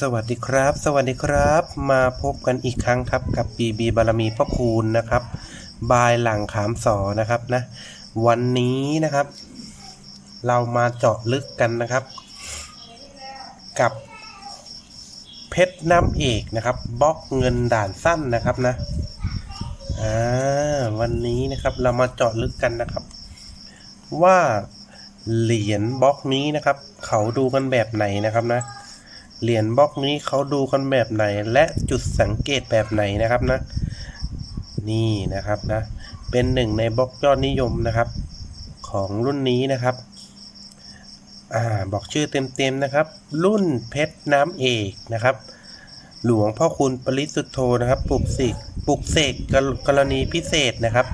สวัสดีครับ สวัสดีครับ มาพบกันอีกครั้งครับกับปีบีบารมีพ่อคูณนะครับ บายหลังขามสอนะครับนะ วันนี้นะครับ เรามาเจาะลึกกันนะครับ กับเพชรน้ำเอกนะครับบล็อกเงินด่านสั้นนะครับนะอ่าวันนี้นะครับเรามาเจาะลึกกันนะครับ ว่าเหรียญบล็อกนี้นะครับ เขาดูกันแบบไหนนะครับนะ เหรียญบล็อกนี้เขาดูกันแบบไหน และจุดสังเกตแบบไหนนะครับนะ นี่นะครับนะ เป็นหนึ่งในบล็อกยอดนิยมนะครับ ของรุ่นนี้นะครับ อ่าบอกชื่อเต็มๆนะครับ รุ่นเพชรน้ำเอกนะครับ หลวงพ่อคุณปริสุทธโธนะครับปลุกเสกปลุกเสกกรกรณีพิเศษนะครับ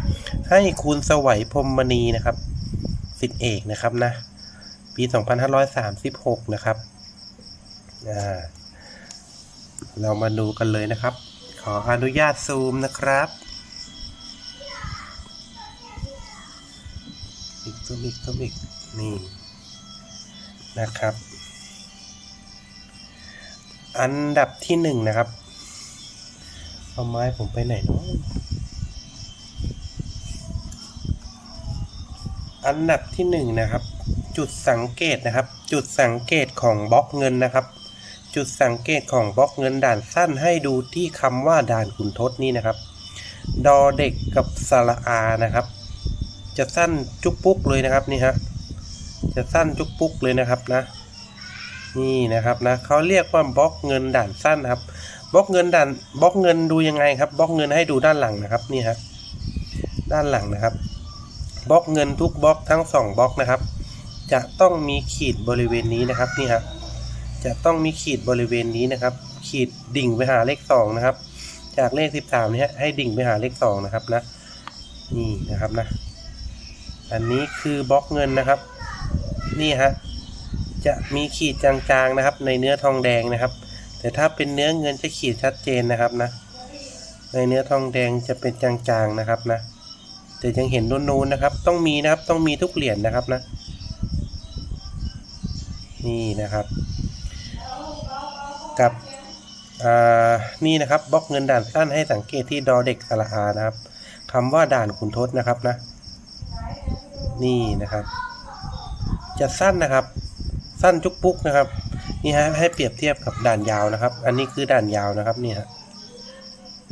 ให้คุณสวัยพรมมณีนะครับสิทธิเอกนะครับนะ ปี 2536 นะครับ เรามาดูกันเลยนะครับ ขออนุญาตซูมนะครับ อีกซูมอีกซูมอีกนี่นะครับ อันดับที่หนึ่งนะครับ เอาไม้ผมไปไหนเนาะอันดับที่หนึ่งนะครับ จุดสังเกตนะครับ จุดสังเกตของบล็อกเงินนะครับ จุดสังเกตของบล็อกเงินด่านสั้นให้ดูที่คำว่าด่านขุนทศนี่นะครับ ดอเด็กกับสระอานะครับ จะสั้นจุกปุ๊กเลยนะครับนี่ฮะจะสั้นจุกปุ๊กเลยนะครับนะ นี่นะครับนะเขาเรียกว่าบล็อกเงินด่านสั้นครับบล็อกเงินด่านบล็อกเงินดูยังไงครับบล็อกเงินให้ดูด้านหลังนะครับนี่ฮะด้านหลังนะครับบล็อกเงินทุกบล็อกทั้งสองบล็อกนะครับ จะต้องมีขีดบริเวณนี้นะครับนี่ครับ จะต้องมีขีดบริเวณนี้นะครับ ขีดดิ่งไปหาเลขสองนะครับ จากเลขสิบสามนี้ให้ดิ่งไปหาเลขสองนะครับนะนี่นะครับนะ อันนี้คือบล็อกเงินนะครับ นี่ฮะจะมีขีดจางๆนะครับ ในเนื้อทองแดงนะครับ แต่ถ้าเป็นเนื้อเงินจะขีดชัดเจนนะครับนะ ในเนื้อทองแดงจะเป็นจางๆนะครับนะแต่ยังเห็นนูนๆนะครับ ต้องมีนะครับต้องมีทุกเหรียญนะครับนะ นี่นะครับ กับอ่านี่นะครับบล็อกเงินด่านสั้นให้สังเกตที่ดอเด็กสระอานะครับคำว่าด่านขุนทศนะครับนะ นี่นะครับ จะสั้นนะครับ สั้นจุกปุ๊กนะครับ นี่ฮะให้เปรียบเทียบกับด่านยาวนะครับ อันนี้คือด่านยาวนะครับนี่ฮะ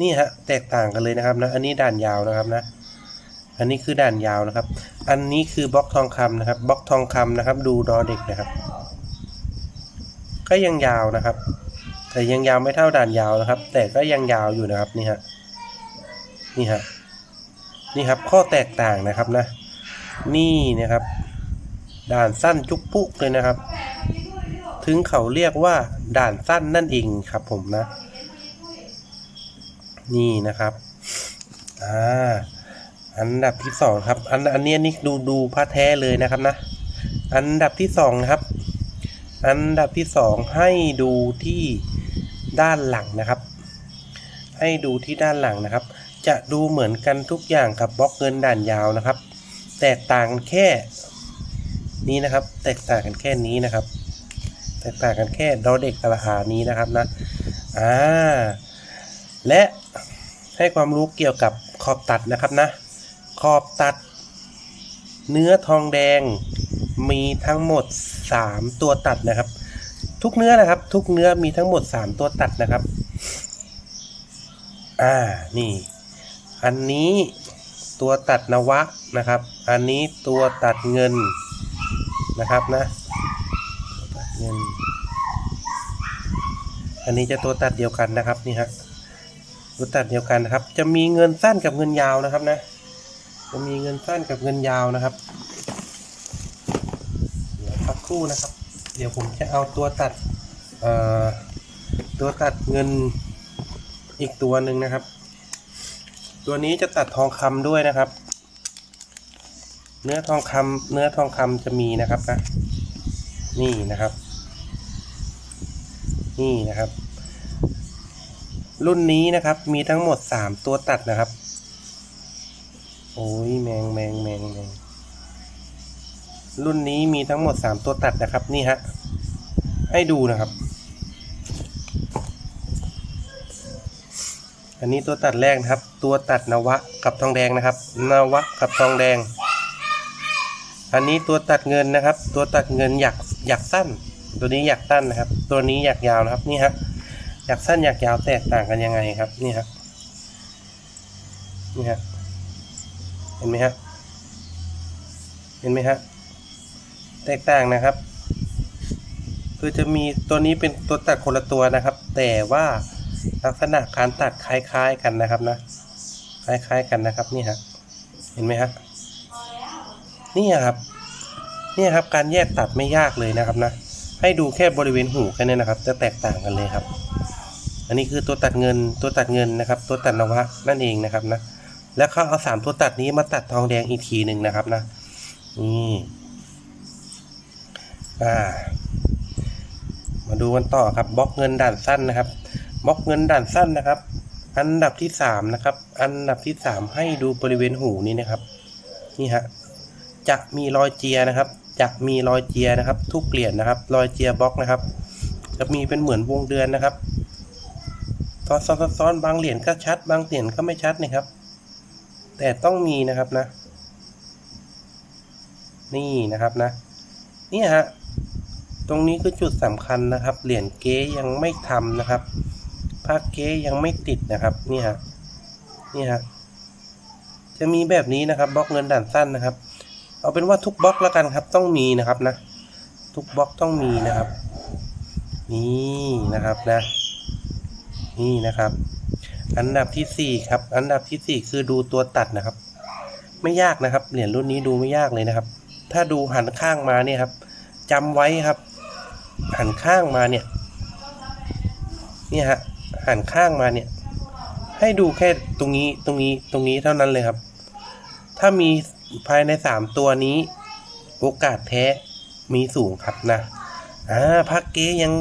นี่ฮะแตกต่างกันเลยนะครับนะ อันนี้ด่านยาวนะครับนะ อันนี้คือด่านยาวนะครับ อันนี้คือบล็อกทองคำนะครับบล็อกทองคำนะครับ ดูดอเด็กนะครับ ก็ยังยาวนะครับ แต่ยังยาวไม่เท่าด่านยาวนะครับ แต่ก็ยังยาวอยู่นะครับนี่ฮะนี่ฮะนี่ครับข้อแตกต่างนะครับนะ นี่นะครับ ด่านสั้นจุกปุ๊กเลยนะครับ ถึงเขาเรียกว่าด่านสั้นนั่นเองครับผมนะ นี่นะครับอ่าอันดับที่สองครับ อันอันนี้นี่ดูดูพระแท้เลยนะครับนะ อันดับที่สองนะครับ อันดับที่สองให้ดูที่ ด้านหลังนะครับ ให้ดูที่ด้านหลังนะครับ จะดูเหมือนกันทุกอย่างกับบล็อกเงินด่านยาวนะครับ แตกต่างกันแค่นี้นะครับ แตกต่างกันแค่นี้นะครับ แตกต่างกันแค่ดอเด็กสระอานี้นะครับนะอ่าและให้ความรู้เกี่ยวกับขอบตัดนะครับนะ ขอบตัด เนื้อทองแดงมีทั้งหมด 3 ตัวตัดนะครับ ทุกเนื้อนะครับ ทุกเนื้อมีทั้งหมด 3 ตัวตัดนะครับ อ่า นี่ อันนี้ตัวตัดนวะนะครับ อันนี้ตัวตัดเงินนะครับนะตัดเงิน อันนี้จะตัวตัดเดียวกันนะครับนี่ฮะ ตัวตัดเดียวกันนะครับ จะมีเงินสั้นกับเงินยาวนะครับนะ จะมีเงินสั้นกับเงินยาวนะครับ เดี๋ยวพักครู่นะครับ เดี๋ยวผมจะเอาตัวตัดเอ่อตัวตัดเงินอีกตัวหนึ่งนะครับ ตัวนี้จะตัดทองคำด้วยนะครับ เนื้อทองคำเนื้อทองคำจะมีนะครับนะนี่นะครับ นี่นะครับ รุ่นนี้นะครับมีทั้งหมดสามตัวตัดนะครับ โอ้ยแมงแมงแมงแมง รุ่นนี้มีทั้งหมด 3 ตัวตัดนะครับนี่ฮะให้ดูนะครับ อันนี้ตัวตัดแรกนะครับ ตัวตัดนวะกับทองแดงนะครับ นวะกับทองแดง อันนี้ตัวตัดเงินนะครับ ตัวตัดเงินอยากอยากสั้น ตัวนี้อยากสั้นนะครับ ตัวนี้อยากยาวนะครับนี่ฮะอยากสั้นอยากยาวแตกต่างกันยังไงครับนี่ฮะนี่ฮะเห็นไหมฮะเห็นไหมฮะ แตกต่างนะครับ คือจะมีตัวนี้เป็นตัวตัดคนละตัวนะครับ แต่ว่าลักษณะการตัดคล้าย ๆ กันนะครับนะ คล้าย ๆ กันนะครับนี่ฮะเห็นไหมฮะนี่ครับนี่ครับการแยกตัดไม่ยากเลยนะครับนะ ให้ดูแค่บริเวณหูแค่นี้นะครับ จะแตกต่างกันเลยครับ อันนี้คือตัวตัดเงินตัวตัดเงินนะครับ ตัวตัดนวะนั่นเองนะครับนะ แล้วเขาเอาสามตัวตัดนี้มาตัดทองแดงอีกทีหนึ่งนะครับนะนี่ อ่า มาดูกันต่อครับบล็อกเงินด่านสั้นนะครับบล็อกเงินด่านสั้นนะครับ อันดับที่สามนะครับ อันดับที่สามให้ดูบริเวณหูนี้นะครับ นี่ฮะจะมีรอยเจียนะครับจะมีรอยเจียนะครับ ทุกเหรียญนะครับ รอยเจียบล็อกนะครับ จะมีเป็นเหมือนวงเดือนนะครับซ้อนซ้อนซ้อนซ้อนบางเหรียญก็ชัด บางเหรียญก็ไม่ชัดนะครับ แต่ต้องมีนะครับนะ นี่นะครับนะ นี่ฮะ ตรงนี้คือจุดสำคัญนะครับ เหรียญเก๊ยังไม่ทำนะครับภาคเก๊ยังไม่ติดนะครับนี่ฮะนี่ฮะจะมีแบบนี้นะครับบล็อกเงินด่านสั้นนะครับ เอาเป็นว่าทุกบล็อกแล้วกันครับ ต้องมีนะครับนะ ทุกบล็อกต้องมีนะครับ นี่นะครับนะ นี่นะครับ อันดับที่สี่ครับ อันดับที่สี่คือดูตัวตัดนะครับ ไม่ยากนะครับเหรียญรุ่นนี้ดูไม่ยากเลยนะครับ ถ้าดูหันข้างมาเนี่ยครับจำไว้ครับ หันข้างมาเนี่ยนี่ฮะหันข้างมาเนี่ย ให้ดูแค่ตรงนี้ตรงนี้ตรงนี้เท่านั้นเลยครับ ถ้ามีภายในสามตัวนี้ โอกาสแท้มีสูงครับนะอ่าพักเก๊ยัง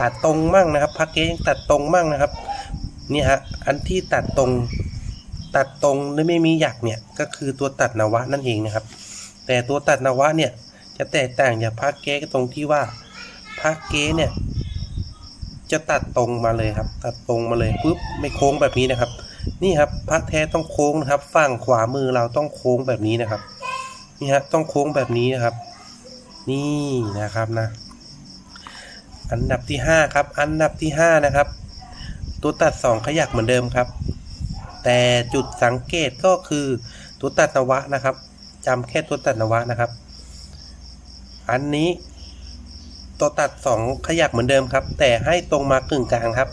ตัดตรงมั่งนะครับพักเก๊ยังตัดตรงมั่งนะครับนี่ฮะอันที่ตัดตรงตัดตรงและไม่มีหยักเนี่ยก็คือตัวตัดนวะนั่นเองนะครับ แต่ตัวตัดนวะเนี่ยจะแตกต่างจากพักเก๊ตรงที่ว่า พักเก๊เนี่ย จะตัดตรงมาเลยครับ ตัดตรงมาเลยปุ๊บไม่โค้งแบบนี้นะครับ นี่ครับพักแท้ต้องโค้งนะครับฝั่งขวามือเราต้องโค้งแบบนี้นะครับ นี่ฮะต้องโค้งแบบนี้นะครับ นี่นะครับนะ อันดับที่ห้าครับ อันดับที่ห้านะครับ ตัวตัดสองขยักเหมือนเดิมครับ แต่จุดสังเกตก็คือตัวตัดนวะนะครับจำแค่ตัวตัดนวะนะครับ อันนี้ ตัวตัดสองขยักเหมือนเดิมครับ แต่ให้ตรงมากึ่งกลางครับ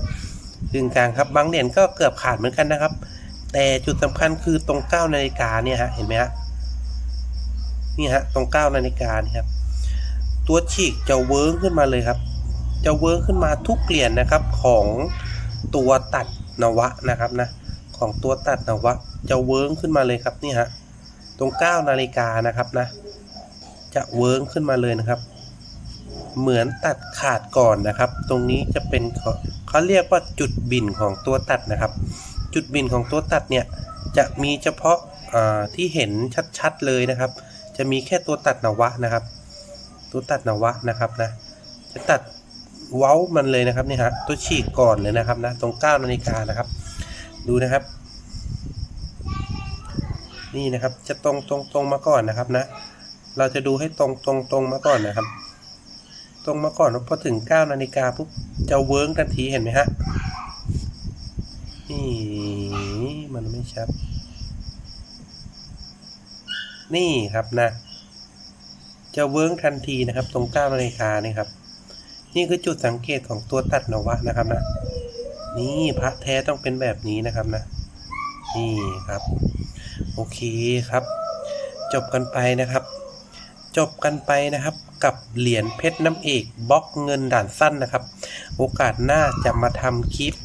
กึ่งกลางครับบางเหรียญก็เกือบขาดเหมือนกันนะครับ แต่จุดสำคัญคือตรงเก้านาฬิกาเนี่ยฮะเห็นไหมฮะนี่ฮะตรงเก้านาฬิกานี่ครับ ตัวฉีกจะเวิร์กขึ้นมาเลยครับ จะเวิร์กขึ้นมาทุกเหรียญนะครับของตัวตัดนวะนะครับนะของตัวตัดนวะจะเวิร์กขึ้นมาเลยครับนี่ฮะตรงเก้านาฬิกานะครับนะ จะเวิร์กขึ้นมาเลยนะครับ เหมือนตัดขาดก่อนนะครับ ตรงนี้จะเป็นเขาเขาเรียกว่าจุดบินของตัวตัดนะครับ จุดบินของตัวตัดเนี่ยจะมีเฉพาะาที่เห็นชัดๆเลยนะครับ จะมีแค่ตัวตัดนวะนะครับ ตัวตัดนวะนะครับนะจะตัดเว้ามันเลยนะครับนี่ฮะตัวฉีกก่อนเลยนะครับนะตรง9นาฬิกานะครับ ดูนะครับ นี่นะครับจะตรงตรงตรงมาก่อนนะครับนะ เราจะดูให้ตรงตรงตรงมาก่อนนะครับ ตรงมาก่อนพอถึง9นาฬิกาปุ๊บจะเวิร์กทันทีเห็นไหมฮะนี่มันไม่ชัด นี่ครับนะ จะเวิร์กทันทีนะครับ ตรง9นาฬิกานี่ครับ นี่คือจุดสังเกตของตัวตัดนวะนะครับนะ นี่พระแท้ต้องเป็นแบบนี้นะครับนะ นี่ครับ โอเคครับ จบกันไปนะครับ จบกันไปนะครับ กับเหรียญเพชรน้ำเอกบล็อกเงินด่านสั้นนะครับ โอกาสหน้าจะมาทำคลิป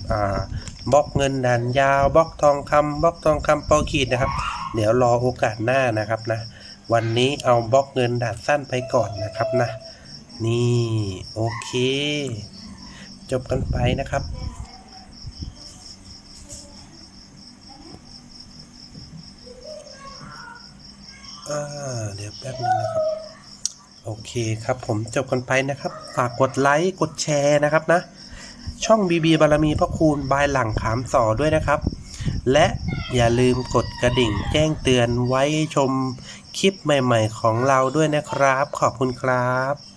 บล็อกเงินด่านยาวบล็อกทองคำบล็อกทองคำเปาขีดนะครับ เดี๋ยวรอโอกาสหน้านะครับนะ วันนี้เอาบล็อกเงินด่านสั้นไปก่อนนะครับนะ นี่โอเค จบกันไปนะครับเดี๋ยวแป๊บนึงนะครับ โอเคครับผมจบกันไปนะครับ ฝากกดไลค์กดแชร์นะครับนะ ช่องบีบีบารมีพ่อคูณบายหลังขามสอด้วยนะครับ และอย่าลืมกดกระดิ่งแจ้งเตือนไว้ชมคลิปใหม่ ๆ ของเราด้วยนะครับ ขอบคุณครับ